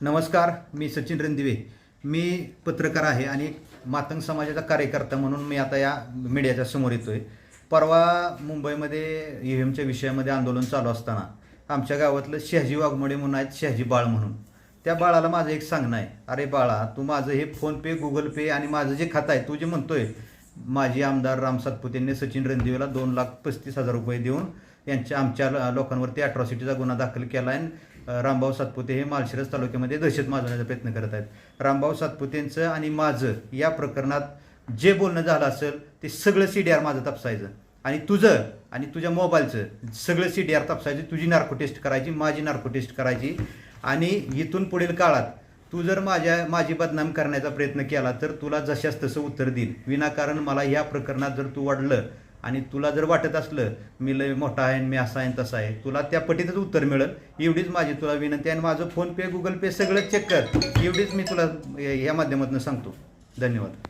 नमस्कार मी सचिन रणदिवे. मी पत्रकार आहे आणि मातंग समाजाचा कार्यकर्ता म्हणून मी आता या मीडियाच्या समोर येतो आहे परवा मुंबईमध्ये ई एमच्या विषयामध्ये आंदोलन चालू असताना आमच्या गावातलं शहाजी वाघमोडे म्हणून आहेत शहाजी बाळ म्हणून. त्या बाळाला माझं एक सांगणं आहे. अरे बाळा तू माझं हे फोनपे गुगल पे आणि माझं जे खातं आहे तू जे म्हणतोय माजी आमदार राम सातपुतेंनी सचिन रणदिवेला दोन लाख पस्तीस हजार रुपये देऊन यांच्या आमच्या ल- लोकांवरती अट्रॉसिटीचा गुन्हा दाखल केला आहे रामभाऊ सातपुते हे माळशिरस तालुक्यामध्ये दहशत माजवण्याचा प्रयत्न करत आहेत. रामभाऊ सातपुतेंचं आणि माझं या प्रकरणात जे बोलणं झालं असेल ते सगळं सी डी आर माझं तपासायचं. आणि तुझं आणि तुझ्या मोबाईलचं सगळं सी डी आर तपासायची. तुझी नार्को टेस्ट करायची माझी नार्को टेस्ट करायची. आणि इथून पुढील काळात तू जर माझ्या माझी बदनाम करण्याचा प्रयत्न केला तर तुला जशास तसं उत्तर देईल विनाकारण मला या प्रकरणात जर तू वाढलं आणि तुला जर वाटत असलं मी लय मोठा आहे आणि मी असा आहे तसा आहे तुला त्या पटीतच उत्तर मिळेल. एवढीच माझी तुला विनंती आहे आणि माझं फोन पे गुगल पे सगळं चेक कर. एवढीच मी तुला या माध्यमातून सांगतो. धन्यवाद.